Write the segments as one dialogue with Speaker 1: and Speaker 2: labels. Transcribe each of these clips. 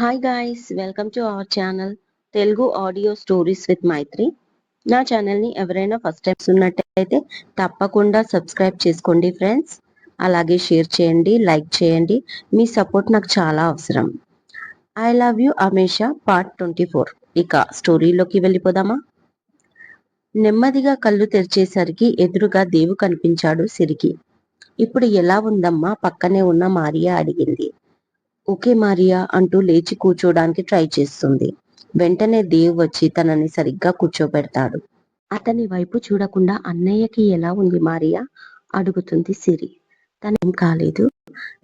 Speaker 1: Hi guys welcome to our channel Telugu audio stories with Maithri నా ఛానల్ని ఎవరైనా first time ఉన్నట్టయితే తప్పకుండా సబ్స్క్రైబ్ చేసుకోండి ఫ్రెండ్స్ అలాగే షేర్ చేయండి లైక్ చేయండి. మీ సపోర్ట్ నాకు చాలా అవసరం. I love you Amesha part twenty four ఇక స్టోరీలోకి వెళ్ళిపోదామా? నెమ్మదిగా కళ్ళు తెరిచేసరికి ఎదురుగా దేవు కనిపించాడు సిరికి. ఇప్పుడు ఎలా ఉందమ్మా? పక్కనే ఉన్న మారియా అడిగింది. ఓకే మారియా అంటూ లేచి కూర్చోడానికి ట్రై చేస్తుంది. వెంటనే దేవ్ వచ్చి తనని సరిగ్గా కూర్చోబెడతాడు. అతని వైపు చూడకుండా అన్నయ్యకి ఎలా ఉంది మారియా? అడుగుతుంది సిరి. తనేం కాలేదు.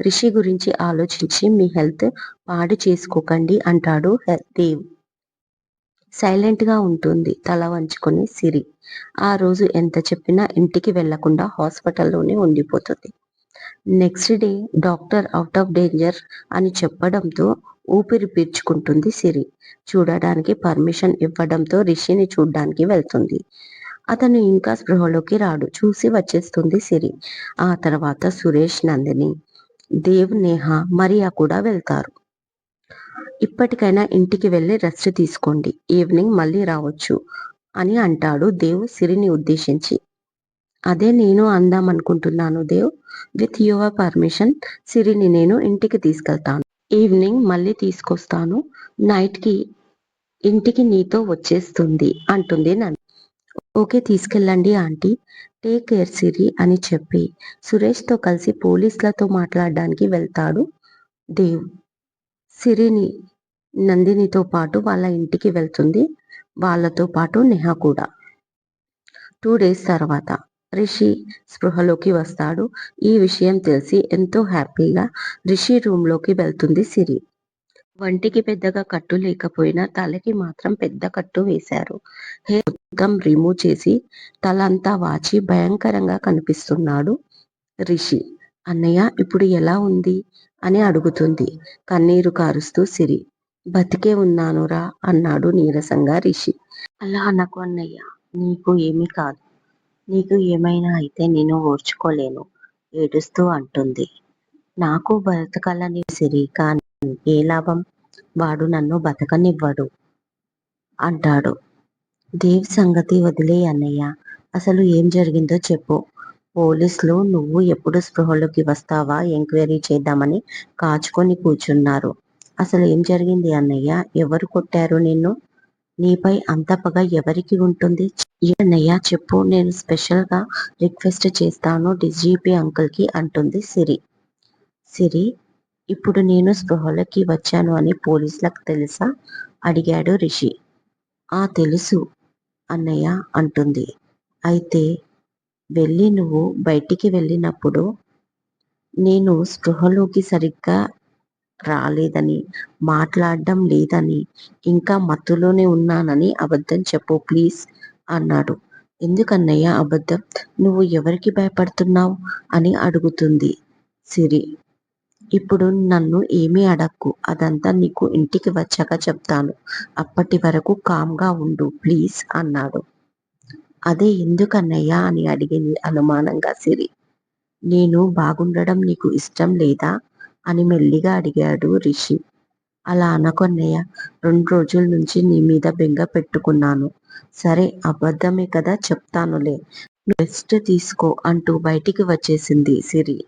Speaker 1: రిషి గురించి ఆలోచించి మీ హెల్త్ పాడు చేసుకోకండి అంటాడు దేవ్. సైలెంట్గా ఉంటుంది తల వంచుకొని సిరి. ఆ రోజు ఎంత చెప్పినా ఇంటికి వెళ్ళకుండా హాస్పిటల్లోనే ఉండిపోతుంది. Next day doctor out of danger అని చెప్పడంతో ఊపిరి పీల్చుకుంటుంది సిరి. చూడడానికి పర్మిషన్ ఇవ్వడంతో రిషిని చూడ్డానికి వెళ్తుంది. అతను ఇంకా స్పృహలోకి రాడు. చూసి వచ్చేస్తుంది సిరి. ఆ తర్వాత సురేష్ నందిని దేవ్ నేహ మరియా కూడా వెళ్తారు. ఇప్పటికైనా ఇంటికి వెళ్ళి రెస్ట్ తీసుకోండి. ఈవినింగ్ మళ్ళీ రావచ్చు అని అంటాడు దేవ్ సిరిని ఉద్దేశించి. అదే నేను అందాం అనుకుంటున్నాను దేవ్. విత్ యువర్ పర్మిషన్ సిరిని నేను ఇంటికి తీసుకెళ్తాను. ఈవినింగ్ మళ్ళీ తీసుకొస్తాను. నైట్కి ఇంటికి నీతో వచ్చేస్తుంది అంటుంది నన్ను. ఓకే తీసుకెళ్ళండి ఆంటీ. టేక్ కేర్ సిరి అని చెప్పి సురేష్తో కలిసి పోలీసులతో మాట్లాడడానికి వెళ్తాడు దేవ్. సిరిని నందినితో పాటు వాళ్ళ ఇంటికి వెళ్తుంది. వాళ్ళతో పాటు నెహా కూడా. టూ డేస్ తర్వాత. రిషి స్పృహలోకి వస్తాడు. ఈ విషయం తెలిసి ఎంతో హ్యాపీగా రిషి రూమ్లోకి వెళ్తుంది సిరి. వంటికి పెద్దగా కట్టు లేకపోయినా తలకి మాత్రం పెద్ద కట్టు వేశారు. హెయిర్ మొత్తం రిమూవ్ చేసి తలంతా వాచి భయంకరంగా కనిపిస్తున్నాడు రిషి. అన్నయ్య ఇప్పుడు ఎలా ఉంది? అని అడుగుతుంది కన్నీరు కారుస్తూ సిరి. బతికే ఉన్నానురా అన్నాడు నీరసంగా రిషి. అలా అనకు అన్నయ్య నీకు ఏమీ కాదు. నీకు ఏమైనా అయితే నేను ఓర్చుకోలేను ఏడుస్తూ అంటుంది. నాకు బ్రతకాలని సిరి కానీ ఏ లాభం? వాడు నన్ను బతకనివ్వడు అంటాడు. దేవ్ సంగతి వదిలే అన్నయ్య అసలు ఏం జరిగిందో చెప్పు. పోలీసులు నువ్వు ఎప్పుడు స్పృహలోకి వస్తావా? ఎంక్వైరీ చేద్దామని కాచుకొని కూర్చున్నారు అసలు ఏం జరిగింది అన్నయ్య? ఎవరు కొట్టారు నిన్ను? నీపై అంత పగ ఎవరికి ఉంటుంది? అన్నయ్య చెప్పు. నేను స్పెషల్గా రిక్వెస్ట్ చేస్తాను డిజీపీ అంకుల్కి అంటుంది సిరి. సిరి ఇప్పుడు నేను స్పృహలోకి వచ్చాను అని పోలీసులకు తెలుసా? అడిగాడు రిషి. ఆ తెలుసు అన్నయ్య అంటుంది. అయితే వెళ్ళి నువ్వు బయటికి వెళ్ళినప్పుడు నేను స్పృహలోకి సరిగ్గా రాలేదని మాట్లాడడం లేదని ఇంకా మత్తులోనే ఉన్నానని అబద్ధం చెప్పు ప్లీజ్ అన్నాడు. ఎందుకన్నయ్య అబద్ధం? నువ్వు ఎవరికి భయపడుతున్నావు? అని అడుగుతుంది సిరి. ఇప్పుడు నన్ను ఏమీ అడక్కు అదంతా నీకు ఇంటికి వచ్చాక చెప్తాను. అప్పటి వరకు కామ్గా ఉండు ప్లీజ్ అన్నాడు. అదే ఎందుకన్నయ్యా అని అడిగింది అనుమానంగా సిరి. నేను బాగుండడం నీకు ఇష్టం లేదా? అని మెల్లిగా అడిగాడు రిషి. అలా అనకొన్నయ్య రెండు రోజుల నుంచి నీ మీద బెంగ పెట్టుకున్నాను. సరే అబద్ధమే కదా చెప్తానులే. రెస్ట్ తీసుకో అంటూ బయటికి వచ్చేసింది సిరి.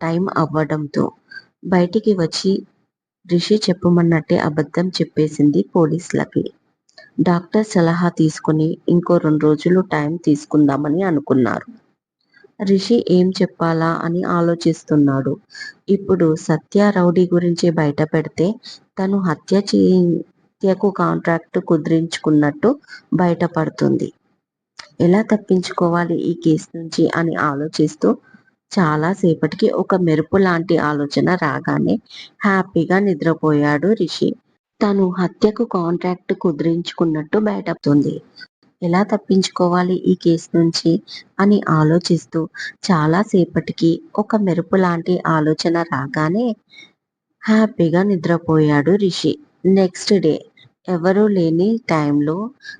Speaker 1: టైం అవ్వడంతో. బయటికి వచ్చి రిషి చెప్పమన్నట్టే అబద్ధం చెప్పేసింది పోలీసులకి. డాక్టర్ సలహా తీసుకుని ఇంకో రెండు రోజులు టైం తీసుకుందామని అనుకున్నారు. రిషి ఏం చెప్పాలా అని ఆలోచిస్తున్నాడు. ఇప్పుడు సత్య రౌడీ గురించి బయట పెడితే తను హత్య హత్యకు కాంట్రాక్ట్ కుదిరించుకున్నట్టు బయటపడుతుంది ఎలా తప్పించుకోవాలి ఈ కేసు నుంచి అని ఆలోచిస్తూ చాలా సేపటికి ఒక మెరుపు లాంటి ఆలోచన రాగానే హ్యాపీగా నిద్రపోయాడు రిషి. తను హత్యకు కాంట్రాక్ట్ కుదిరించుకున్నట్టు బయటపడుతుంది ఎలా తప్పించుకోవాలి ఈ కేసు నుంచి అని ఆలోచిస్తూ చాలాసేపటికి ఒక మెరుపు లాంటి ఆలోచన రాగానే హ్యాపీగా నిద్రపోయాడు రిషి. నెక్స్ట్ డే ఎవరూ లేని టైంలో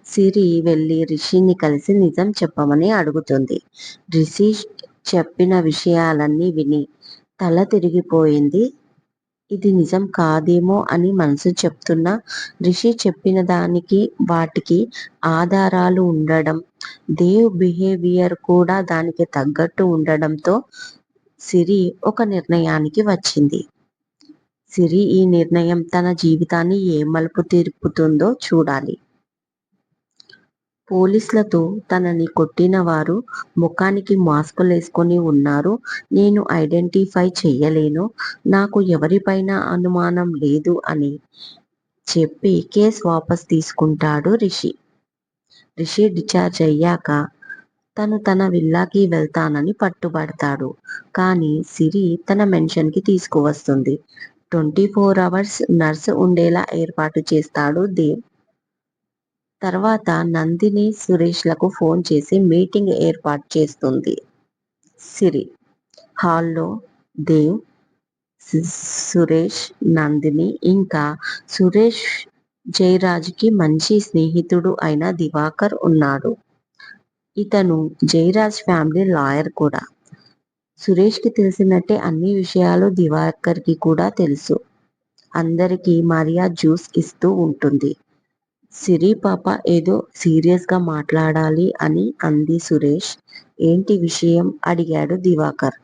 Speaker 1: సిరి వెళ్ళి రిషిని కలిసి నిజం చెప్పమని అడుగుతుంది. రిషి చెప్పిన విషయాలన్నీ విని తల తిరిగిపోయింది. ఇది నిజం కాదేమో అని మనసు చెప్తున్నా రిషి చెప్పిన దానికి వాటికి ఆధారాలు ఉండడం దేవ్ బిహేవియర్ కూడా దానికి తగ్గట్టు ఉండడంతో సిరి ఒక నిర్ణయానికి వచ్చింది. సిరి ఈ నిర్ణయం తన జీవితాన్ని ఏ మలుపు తిరుపుతుందో చూడాలి. పోలీసులతో తనని కొట్టిన వారు ముఖానికి మాస్కులు వేసుకొని ఉన్నారు. నేను ఐడెంటిఫై చేయలేను నాకు ఎవరిపైన అనుమానం లేదు అని చెప్పి కేస్ వాపస్ తీసుకుంటాడు రిషి. రిషి డిశ్చార్జ్ అయ్యాక తను తన విల్లాకి వెళ్తానని పట్టుబడతాడు. కానీ సిరి తన మెన్షన్కి తీసుకువస్తుంది. ట్వంటీ ఫోర్ అవర్స్ నర్స్ ఉండేలా ఏర్పాటు చేస్తాడు దేవ్. తర్వాత నందిని సురేష్లకు ఫోన్ చేసి మీటింగ్ ఏర్పాటు చేస్తుంది. సిరి హాల్లో దేవ్ సురేష్ నందిని ఇంకా సురేష్ జయరాజ్కి మంచి స్నేహితుడు అయిన దివాకర్ ఉన్నాడు. ఇతను జయరాజ్ ఫ్యామిలీ లాయర్ కూడా. సురేష్కి తెలిసినట్టే అన్ని విషయాలు దివాకర్కి కూడా తెలుసు. అందరికీ మరియా జ్యూస్ ఇస్తూ ఉంటుంది. సిరి పాప ఏదో సీరియస్గా మాట్లాడాలి అని అంది సురేష్. ఏంటి విషయం? అడిగాడు దివాకర్.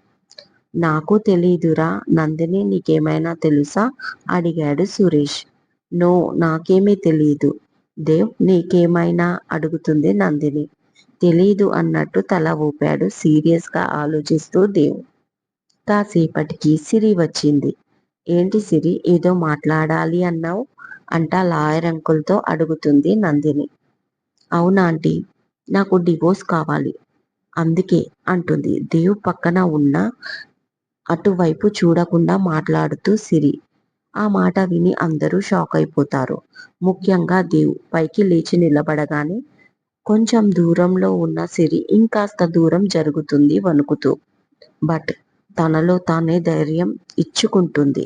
Speaker 1: నాకు తెలీదురా నందిని నీకేమైనా తెలుసా? అడిగాడు సురేష్. నో నాకేమీ తెలీదు. దేవ్ నీకేమైనా? అడుగుతుంది నందిని. తెలీదు అన్నట్టు తల ఊపాడు సీరియస్గా ఆలోచిస్తూ దేవ్. కాసేపటికి సిరి వచ్చింది. ఏంటి సిరి ఏదో మాట్లాడాలి అన్నావు? అంట లాయర్ అంకుల్తో అడుగుతుంది నందిని. అవునా ఆంటీ నాకు డివోర్స్ కావాలి. అందుకే అంటుంది. దేవ్ పక్కన ఉన్న అటువైపు చూడకుండా మాట్లాడుతూ సిరి. ఆ మాట విని అందరూ షాక్ అయిపోతారు. ముఖ్యంగా దేవ్ పైకి లేచి నిలబడగానే కొంచెం దూరంలో ఉన్న సిరి ఇంకాస్త దూరం జరుగుతుంది వణుకుతూ. బట్ తనలో తానే ధైర్యం ఇచ్చుకుంటుంది.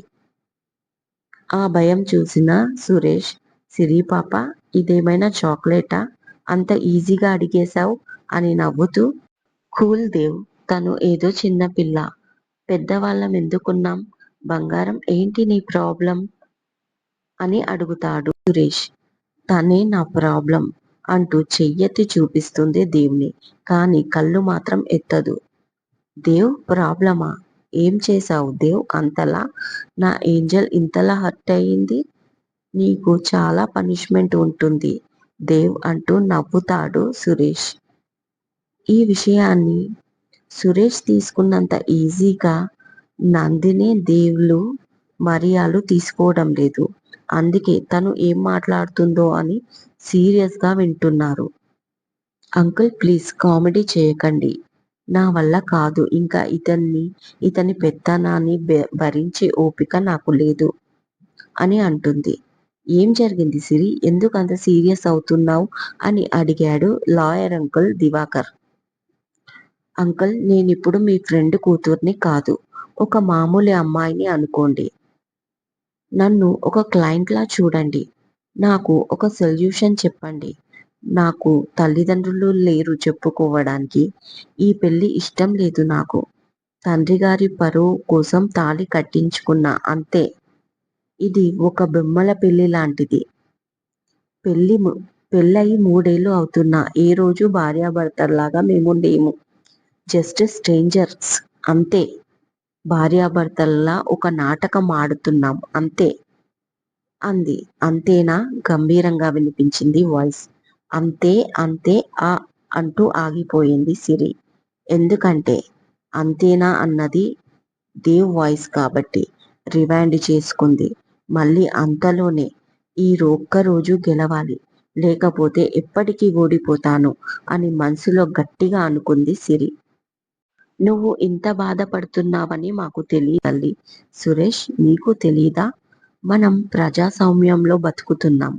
Speaker 1: ఆ భయం చూసిన సురేష్ సిరి పాప ఇదేమైనా చాక్లెటా? అంత ఈజీగా అడిగేశావు? అని నవ్వుతూ కూల్ దేవ్ తను ఏదో చిన్న పిల్ల. పెద్దవాళ్ళం ఎందుకున్నాం? బంగారం ఏంటి నీ ప్రాబ్లం? అని అడుగుతాడు సురేష్. తనే నా ప్రాబ్లం అంటూ చెయ్యెత్తి చూపిస్తుంది దేవుని కానీ కళ్ళు మాత్రం ఎత్తదు. దేవ్ ప్రాబ్లమా? ఏం చేశావు దేవ్ అంతలా? నా ఏంజల్ ఇంతలా హర్ట్ అయింది? నీకు చాలా పనిష్మెంట్ ఉంటుంది దేవ్ అంటూ నవ్వుతాడు సురేష్. ఈ విషయాన్ని సురేష్ తీసుకున్నంత ఈజీగా నందినే దేవులు మర్యాలు తీసుకోవడం లేదు. అందుకే తను ఏం మాట్లాడుతుందో అని సీరియస్గా వింటున్నారు. అంకుల్ ప్లీజ్ కామెడీ చేయకండి. నా వల్ల కాదు. ఇంకా ఇతన్ని ఇతని పెత్తనాన్ని భరించే ఓపిక నాకు లేదు అని అంటుంది. ఏం జరిగింది సిరి? ఎందుకు అంత సీరియస్ అవుతున్నావు? అని అడిగాడు లాయర్ అంకుల్ దివాకర్. అంకుల్ నేనిప్పుడు మీ ఫ్రెండ్ కూతుర్ని కాదు ఒక మామూలు అమ్మాయిని అనుకోండి. నన్ను ఒక క్లయింట్లా చూడండి. నాకు ఒక సొల్యూషన్ చెప్పండి. నాకు తల్లిదండ్రులు లేరు చెప్పుకోవడానికి. ఈ పెళ్ళి ఇష్టం లేదు నాకు. తండ్రి గారి పరువు కోసం తాళి కట్టించుకున్నా అంతే. ఇది ఒక బొమ్మల పెళ్ళి లాంటిది. పెళ్ళి పెళ్ళయి మూడేళ్ళు అవుతున్నా. ఏ రోజు భార్యాభర్తల్లాగా మేము లేము. జస్ట్ స్ట్రేంజర్స్ అంతే. భార్యాభర్తల్లా ఒక నాటకం ఆడుతున్నాం అంతే. అంది. అంతేనా? గంభీరంగా వినిపించింది వాయిస్. అంతే అంతే ఆ అంటూ ఆగిపోయింది సిరి. ఎందుకంటే అంతేనా అన్నది దేవ్ వాయిస్ కాబట్టి రివైండ్ చేసుకుంది. మళ్ళీ అంతలోనే ఈ రోజు గెలవాలి లేకపోతే ఎప్పటికీ ఓడిపోతాను అని మనసులో గట్టిగా అనుకుంది సిరి. నువ్వు ఇంత బాధపడుతున్నావని మాకు తెలియాలి. సురేష్ నీకు తెలీదా? మనం ప్రజాస్వామ్యంలో బతుకుతున్నాం.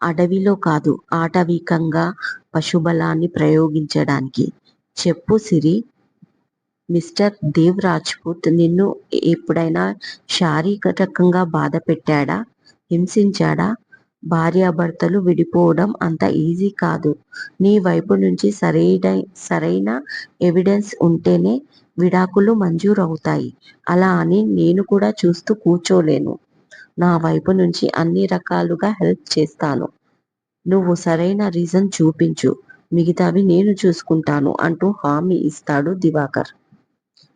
Speaker 1: అడవిలో కాదు ఆటవికంగా పశుబలాన్ని ప్రయోగించడానికి. చెప్పు సిరి మిస్టర్ దేవ్ రాజ్పుత్ నిన్ను ఎప్పుడైనా శారీరకంగా బాధ పెట్టాడా? హింసించాడా? భార్యాభర్తలు విడిపోవడం అంత ఈజీ కాదు. నీ వైపు నుంచి సరైన సరైన ఎవిడెన్స్ ఉంటేనే విడాకులు మంజూరవుతాయి. అలా అని నేను కూడా చూస్తూ కూర్చోలేను. నా వైపు నుంచి అన్ని రకాలుగా హెల్ప్ చేస్తాను. నువ్వు సరైన రీజన్ చూపించు. మిగతావి నేను చూసుకుంటాను అంటూ హామీ ఇస్తాడు దివాకర్.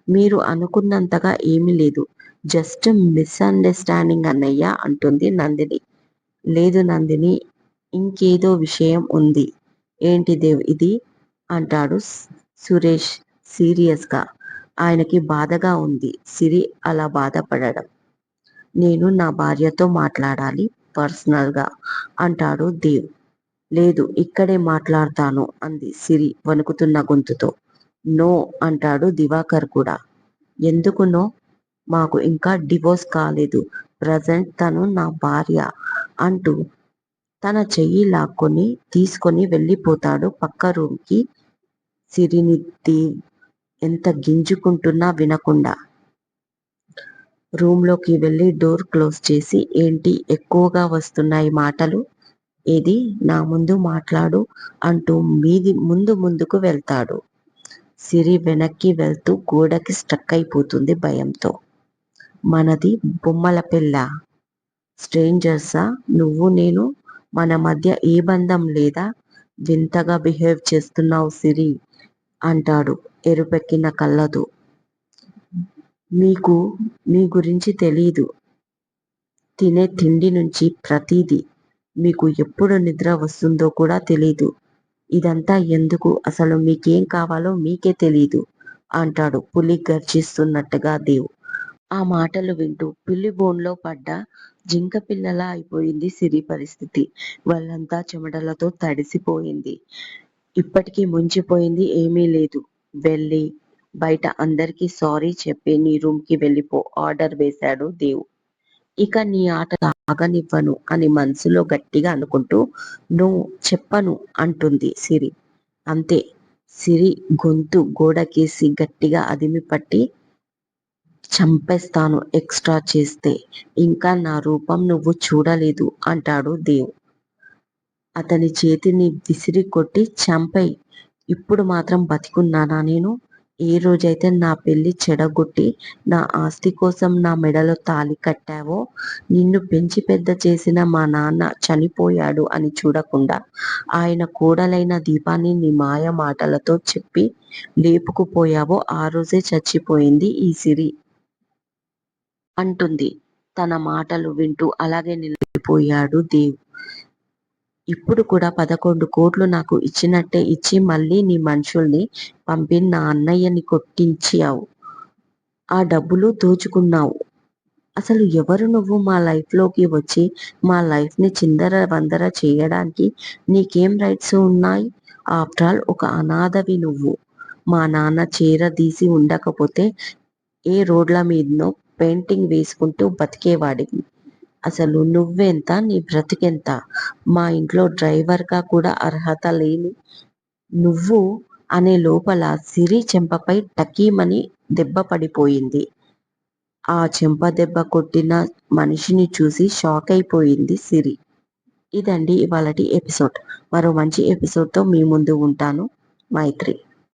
Speaker 1: మీరు అనుకున్నంతగా ఏమీ లేదు. జస్ట్ మిస్అండర్స్టాండింగ్ అన్నయ్య అంటుంది నందిని. లేదు నందిని ఇంకేదో విషయం ఉంది. ఏంటి దేవ్ ఇది? అంటాడు సురేష్ సీరియస్గా. ఆయనకి బాధగా ఉంది. సిరి అలా బాధపడడం. నేను నా భార్యతో మాట్లాడాలి పర్సనల్గా అంటాడు దేవ్. లేదు ఇక్కడే మాట్లాడతాను అంది సిరి వణుకుతున్న గొంతుతో. నో అంటాడు దివాకర్ కూడా. ఎందుకు నో? మాకు ఇంకా డివోర్స్ కాలేదు. ప్రజెంట్ తను నా భార్య అంటూ తన చెయ్యి లాక్కొని తీసుకొని వెళ్ళిపోతాడు పక్క రూమ్కి. సిరిని దేవ్ ఎంత గింజుకుంటున్నా వినకుండా. రూమ్లోకి వెళ్ళి డోర్ క్లోజ్ చేసి ఏంటి ఎక్కువగా వస్తున్నాయి మాటలు? ఏది? నా ముందు మాట్లాడు అంటూ మీది ముందు ముందుకు వెళ్తాడు. సిరి వెనక్కి వెళ్తూ గోడకి స్ట్రక్ అయిపోతుంది భయంతో. మనది బొమ్మల పిల్ల స్ట్రేంజర్సా? నువ్వు నేను మన మధ్య ఏ బంధం లేదా? వింతగా బిహేవ్ చేస్తున్నావు సిరి అంటాడు ఎరుపెక్కిన కళ్ళతో. మీకు మీ గురించి తెలీదు. తినే తిండి నుంచి ప్రతిదీ మీకు ఎప్పుడు నిద్ర వస్తుందో కూడా తెలీదు. ఇదంతా ఎందుకు? అసలు మీకేం కావాలో మీకే తెలీదు అంటాడు పులి గర్జిస్తున్నట్టుగా దేవ్. ఆ మాటలు వింటూ పిల్లి బోన్లో పడ్డ జింక పిల్లలా అయిపోయింది సిరి పరిస్థితి. వాళ్ళంతా చెమటలతో తడిసిపోయింది. ఇప్పటికీ ముంచిపోయింది ఏమీ లేదు. వెళ్ళి బయట అందరికీ సారీ చెప్పి నీ రూమ్కి వెళ్ళిపో ఆర్డర్ వేశాడు దేవు ఇక నీ ఆట సాగనివ్వను అని మనసులో గట్టిగా అనుకుంటూ నువ్వు చెప్పను అంటుంది సిరి. అంతే సిరి గొంతు గోడకేసి గట్టిగా అదిమి పట్టి చంపేస్తాను ఎక్స్ట్రా చేస్తే ఇంకా నా రూపం నువ్వు చూడలేదు అంటాడు దేవ్ అతని చేతిని విసిరి కొట్టి చంపై ఇప్పుడు మాత్రం బతికున్నానా నేను? ఏ రోజైతే నా పెళ్ళి చెడగొట్టి నా ఆస్తి కోసం నా మెడలో తాళి కట్టావో? నిన్ను పెంచి పెద్ద చేసిన మా నాన్న చనిపోయాడు అని చూడకుండా ఆయన కోడలైన దీపాన్ని నీ మాయ మాటలతో చెప్పి లేపుకుపోయావో ఆ రోజే చచ్చిపోయింది ఈ సిరి అంటుంది. తన మాటలు వింటూ అలాగే నిలిపిపోయాడు దేవ్. ఇప్పుడు కూడా పదకొండు కోట్లు నాకు ఇచ్చినట్టే ఇచ్చి మళ్ళీ నీ మనుషుల్ని పంపి నా అన్నయ్యని కొట్టించావు. ఆ డబ్బులు దోచుకున్నావు. అసలు ఎవరు నువ్వు మా లైఫ్లోకి వచ్చి మా లైఫ్ని చిందర వందర చేయడానికి నీకేం రైట్స్ ఉన్నాయి? ఆఫ్టర్ ఆల్ ఒక అనాథవి నువ్వు. మా నాన్న చీరదీసి ఉండకపోతే ఏ రోడ్ల మీదనో పెయింటింగ్ వేసుకుంటూ బతికేవాడివి. అసలు నువ్వెంత? నీ బ్రతికెంత? మా ఇంట్లో డ్రైవర్గా కూడా అర్హత లేని నువ్వు అనే లోపల సిరి చెంపపై టకీమని దెబ్బ పడిపోయింది. ఆ చెంప దెబ్బ కొట్టిన మనిషిని చూసి షాక్ అయిపోయింది సిరి. ఇదండి ఇవాళటి ఎపిసోడ్. మరో మంచి ఎపిసోడ్తో మీ ముందు ఉంటాను. మైత్రి.